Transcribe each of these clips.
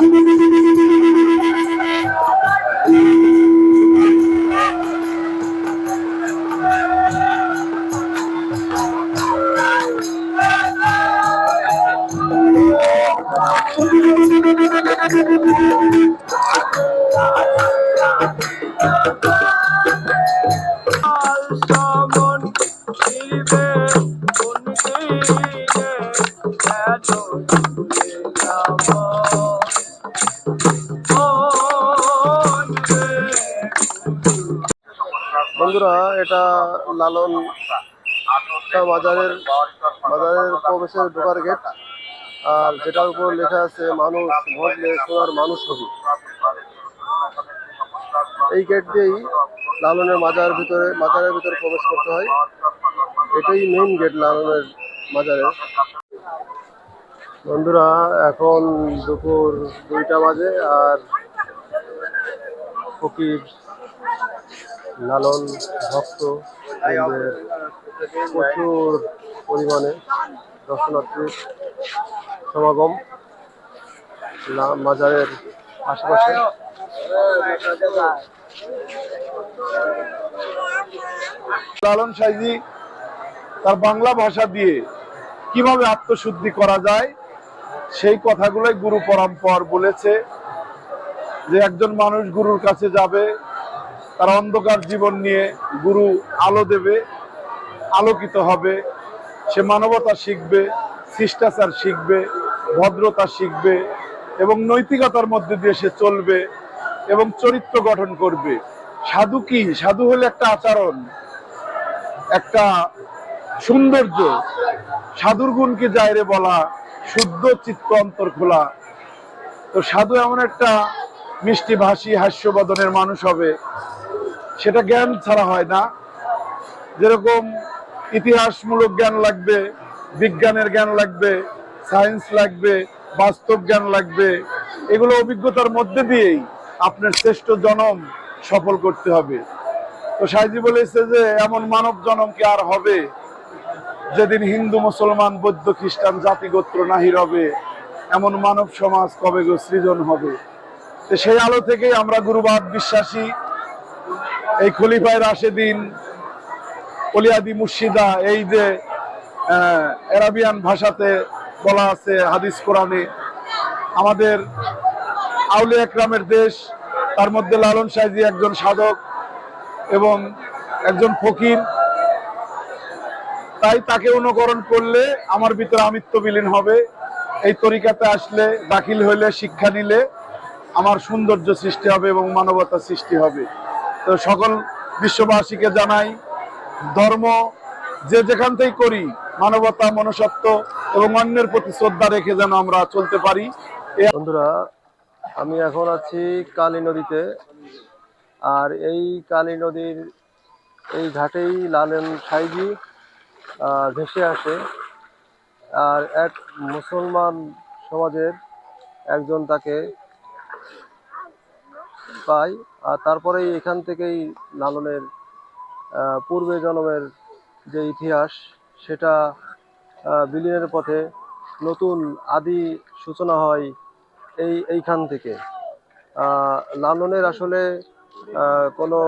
Yeah. বন্ধুরা, এটা লালন বাজারের বাজারের প্রবেশের ঢোকার গেট আর যেটার উপর লেখা আছে, মানুষ ভজলে সোনার মানুষ হবি। এই গেট দিয়েই লালনের মাজার ভিতরে মাজারের ভিতরে প্রবেশ করতে হয়। এটাই মেইন গেট লালনের মাজারের বন্ধুরা, এখন দুপুর দুইটা বাজে, আর ফকির লালন, ভক্ত প্রচুর পরিমাণে দর্শনার্থীর সমাগম মাজারের আশেপাশে। লালন সাইজি, তার বাংলা ভাষা দিয়ে কীভাবে আত্মশুদ্ধি করা যায়, সেই কথাগুলোই গুরু পরম্পর বলেছে যে একজন মানুষ গুরুর কাছে যাবে তার অন্ধকার জীবন নিয়ে গুরু আলো দেবে, আলোকিত হবে। সে মানবতা শিখবে, শিষ্টাচার শিখবে, ভদ্রতা শিখবে এবং নৈতিকতার মধ্যে দিয়ে সে চলবে এবং চরিত্র গঠন করবে। সাধু কি? সাধু হলে একটা আচরণ, একটা সৌন্দর্য। সাধুর গুণকে যায়রে বলা, শুদ্ধ চিত্ত অন্তর খোলা। তো সাধু এমন একটা মিষ্টি, ভাষী, হাস্যবদনের মানুষ হবে সেটা জ্ঞান ছাড়া হয় না। যেরকম ইতিহাসমূলক জ্ঞান লাগবে, বিজ্ঞানের জ্ঞান লাগবে, সায়েন্স লাগবে, বাস্তব জ্ঞান লাগবে, এগুলো অভিজ্ঞতার মধ্যে দিয়েই আপনার শ্রেষ্ঠ জনম সফল করতে হবে। তো সাইজি বলেছে যে, এমন মানব জনম কি আর হবে? যেদিন হিন্দু, মুসলমান, বৌদ্ধ, খ্রিস্টান জাতি গোত্র নাহি রবে এমন মানব সমাজ কবে গো সৃজন হবে? সেই আলো থেকেই আমরা গুরুবাদ বিশ্বাসী এই খলিফায় রাশেদিন অলিয়াদি মুর্শিদা এই যে আহ, এরাবিয়ান ভাষাতে বলা আছে হাদিস কোরআনে আমাদের আউলি একরামের দেশ তার মধ্যে লালন সাইজি একজন সাধক এবং একজন ফকির। তাই তাকে অনুকরণ করলে আমার ভিতরে আমিত্ব বিলীন হবে। এই তরিকাতে আসলে দাখিল হইলে শিক্ষা নিলে আমার সৌন্দর্য সৃষ্টি হবে এবং মানবতা সৃষ্টি হবে। সকল বিশ্ববাসীকে জানাই, ধর্ম যে যেখান থেকেই করি, মানবতা, মনুষ্যত্ব এবং অন্যের প্রতি শ্রদ্ধা রেখে যেন আমরা চলতে পারি। বন্ধুরা, আমি এখন আছি কালী নদীতে। আর এই কালী নদীর এই ঘাটেই লালন সাইজি ভেসে আসে। আর এক মুসলমান সমাজের একজন তাকে পায়। তারপরেই এখান থেকেই লালনের পূর্বে জন্মের যে ইতিহাস সেটা আহ, বিলীনের পথে নতুন আদি সূচনা হয় এই এইখান থেকে। লালনের আসলে কোনো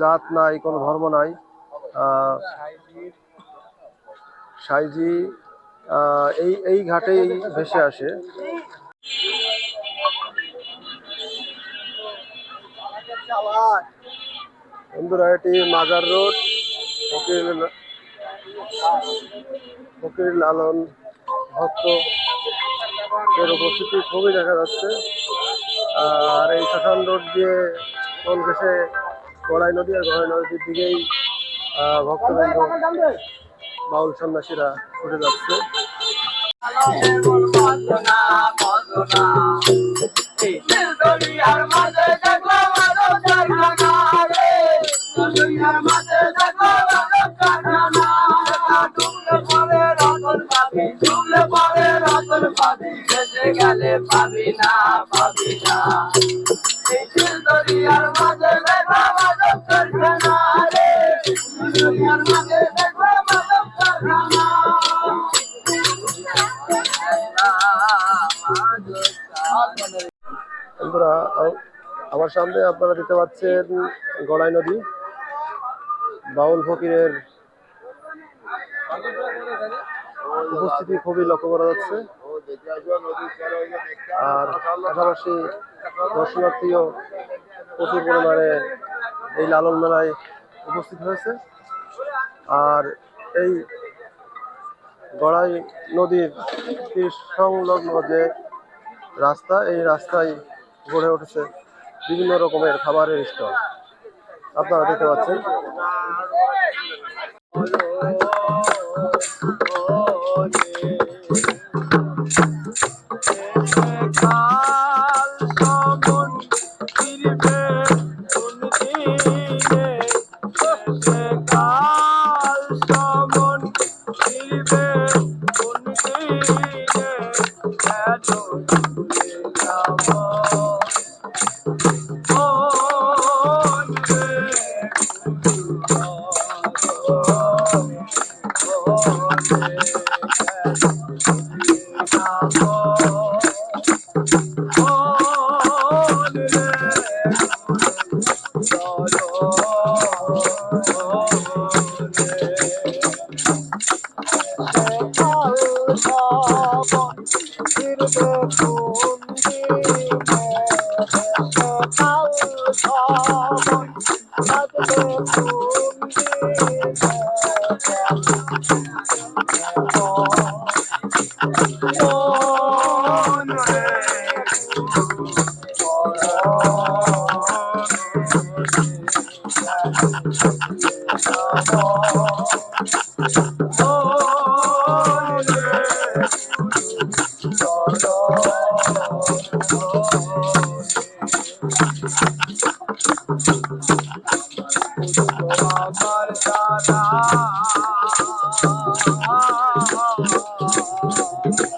জাত নাই কোনো ধর্ম নাই। সাইজি এই এই ঘাটেই ভেসে আসে। বন্ধুরা এটি মাজার রোড ফকির ফকির লালন ভক্ত এর উপস্থিতি খুবই দেখা যাচ্ছে। আর এই শ্মশান রোড দিয়ে কোন ঘেসে গড়াই নদী আর গড়াই নদীর দিকেই ভক্তবৃন্দ বাউল সন্ন্যাসীরা ছুটে যাচ্ছে। পাবি না পাবি না। মাঝে দেখো কারখানা রে। মাঝে দেখো কারখানা আমার সামনে আপনারা দেখতে পাচ্ছেন গড়াই নদী। বাউল ফকিরের উপস্থিতি খুবই লক্ষ্য করা যাচ্ছে। আর পাশাপাশি দর্শনার্থীও প্রচুর পরিমাণে এই লালন মেলায় উপস্থিত হয়েছে আর এই গড়াই নদীর সংলগ্ন যে রাস্তা এই রাস্তায় গড়ে উঠেছে বিভিন্ন রকমের খাবারের স্টল আপনারা দেখতে পাচ্ছেন কাল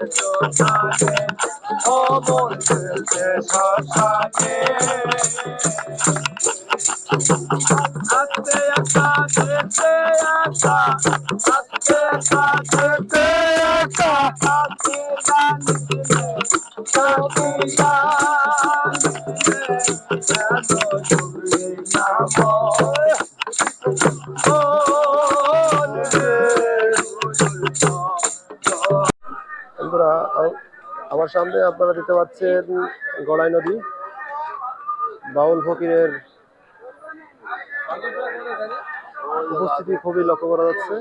যাবে ও মন দেবে আশাতে আমার দাদা সঙ্গে কেউ যাবে না ও মন দেবে আশাতে আস্তে আস্তে আস্তে আস্তে আস্তে আস্তে আস্তে জানিলে আমার সামনে আপনারা দেখতে পাচ্ছেন গড়াই নদী, বাউল ফকিরের উপস্থিতি খুবই লক্ষ্য করা যাচ্ছে।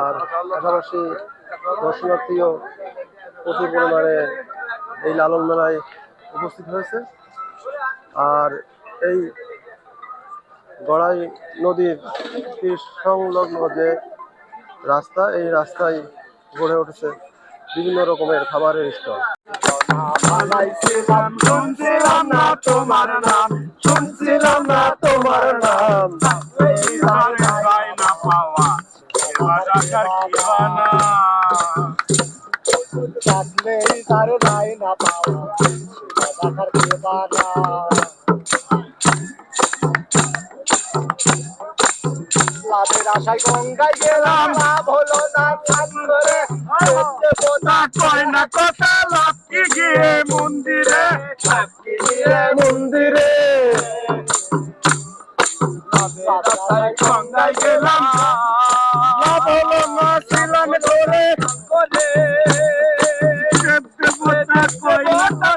আর পাশাপাশি দর্শনার্থীও প্রচুর পরিমাণে এই লালন মেলায় উপস্থিত হয়েছে। আর এই গড়াই নদীর সংলগ্ন যে রাস্তা, এই রাস্তায় গড়ে উঠেছে বিভিন্ন রকমের খাবারের স্টল। বানাইছিলাম শুনছিলাম না তোমার নাম শুনছিলাম না তোমার নাম। তার নাই না পাওয়া। দেখার আশায় গঙ্গায় গেলাম না হলো না কাজ করে বোঝা কয় না কথা লাপকি গিয়ে মন্দিরে লাপকি গিয়ে মন্দিরে। রাস্তায় গঙ্গায় গেলাম লাভ হলো না ছিলাম ধরে। করে দেখতে কয় না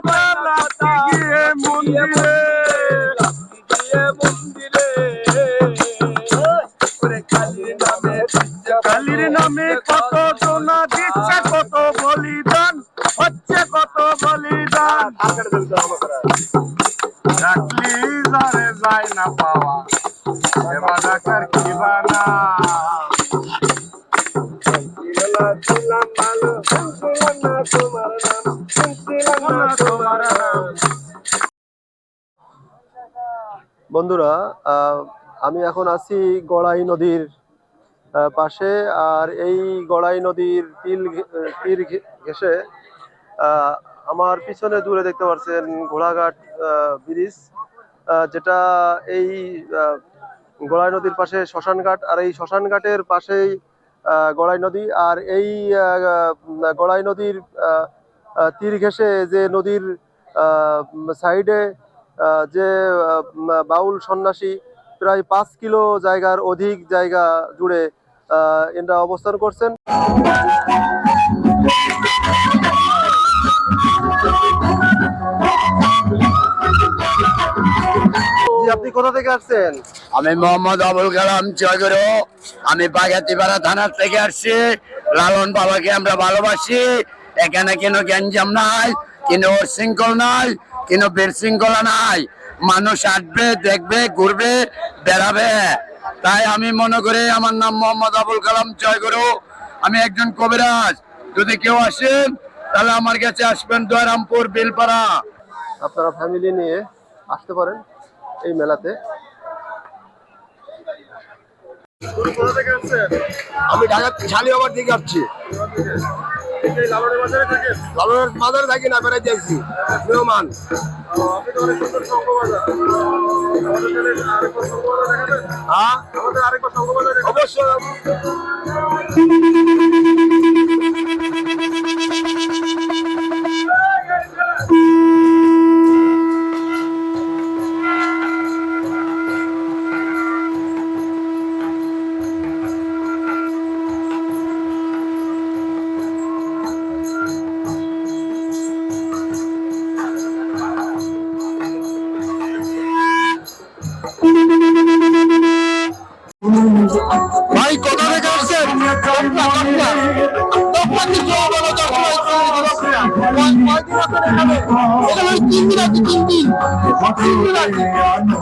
বন্ধুরা আমি এখন আছি গড়াই নদীর পাশে আর এই গড়াই নদীর তিল তীর ঘে- ঘেঁষে আহ, আমার পিছনে দূরে দেখতে পাচ্ছেন ঘোড়াঘাট ব্রিজ যেটা এই গড়াই নদীর পাশে শ্মশান ঘাট আর এই শ্মশান ঘাটের পাশেই গড়াই নদী আর এই গড়াই নদীর তীর ঘেসে যে নদীর সাইডে যে বাউল সন্ন্যাসী প্রায় পাঁচ কিলো জায়গার অধিক জায়গা জুড়ে এরা অবস্থান করছেন। আপনি কোথা থেকে আসছেন? আমি মোহাম্মদ আবুল কালাম জয়গুরু আমি বাগাতিপাড়া থানার থেকে আসছি। লালন বাবাকে আমরা ভালোবাসি। এখানে কোনো গ্যাঞ্জাম নাই কোনো শৃঙ্খল নাই কোনো বিশৃঙ্খলা নাই। মানুষ আসবে দেখবে ঘুরবে বেড়াবে। তাই আমি মনে করি আমার নাম মোহাম্মদ আবুল কালাম জয়গুরু আমি একজন কবিরাজ। যদি কেউ আসেন তাহলে আমার কাছে আসবেন দয়রামপুর বিলপাড়া। আপনারা ফ্যামিলি নিয়ে আসতে পারেন। এই মেলাতে। আমি ঢাকা শালিয়াবার দিকে আসছি। লালনের বাজারে থাকি না বেড়াই মেহমান। হ্যাঁ? অবশ্যই।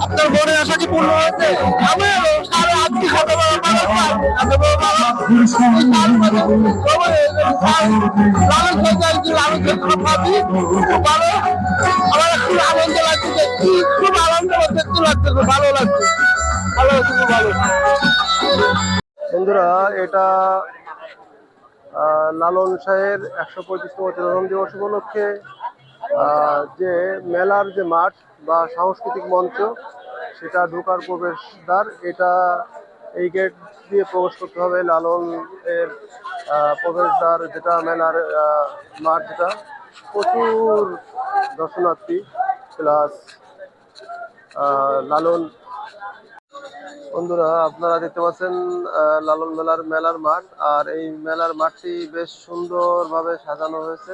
আপনার মনে পূর্ণ হয়েছে? আমি সাড়ে আজকে খেতে আমার খুব আনন্দ লাগছে খুব আনন্দ দেখতে লাগছে লাগছে। খুব ভালো বন্ধুরা, এটা লালন শাহের একশো পঁয়ত্রিশতম তিরোধন দিবস উপলক্ষে যে মেলার যে মাঠ বা সাংস্কৃতিক মঞ্চ, সেটা ঢোকার প্রবেশদ্বার, এটা এই গেট দিয়ে প্রবেশ করতে হবে লালন এর প্রবেশদ্বার যেটা, মেলার মাঠ যেটা। প্রচুর দর্শনার্থী, প্লাস লালন বন্ধুরা, আপনারা দেখতে পাচ্ছেন লালন মেলার মেলার মাঠ, আর এই মেলার মাঠটি বেশ সুন্দরভাবে সাজানো হয়েছে।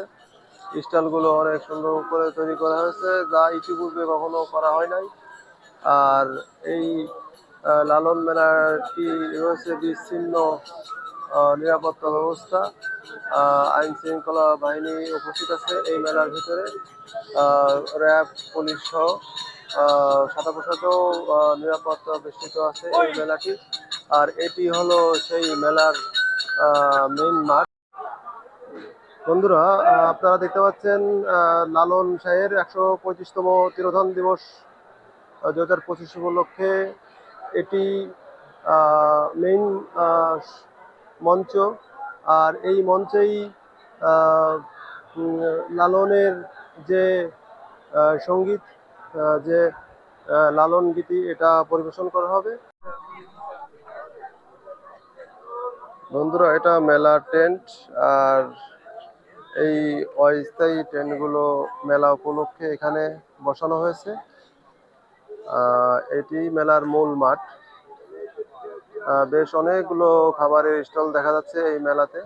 স্টলগুলো অনেক সুন্দর করে তৈরি করা হয়েছে, যা ইতিপূর্বে কখনো করা হয় নাই। আর এই লালন মেলাটি রয়েছে বিচ্ছিন্ন নিরাপত্তা ব্যবস্থা আইন শৃঙ্খলা বাহিনী উপস্থিত আছে এই মেলার ভিতরে। র্যাব, পুলিশ সহ সাদা পোশাকেও নিরাপত্তা বেষ্টিত আছে এই মেলাটি। আর এটি হলো সেই মেলার মেইন মাঠ। বন্ধুরা আপনারা দেখতে পাচ্ছেন লালন শাহের একশো পঁয়ত্রিশতম তিরোধন দিবস দু হাজার পঁচিশ উপলক্ষে এটি মেইন মঞ্চ। আর এই মঞ্চেই লালনের যে সংগীত যে লালন গীতি এটা পরিবেশন করা হবে। বন্ধুরা, এটা মেলা টেন্ট আর এই অস্থায়ী টেন্টগুলো মেলা উপলক্ষে এখানে বসানো হয়েছে। এটি মেলার মূল মাঠ। বেশ অনেকগুলো খাবারের স্টল দেখা যাচ্ছে এই মেলাতে।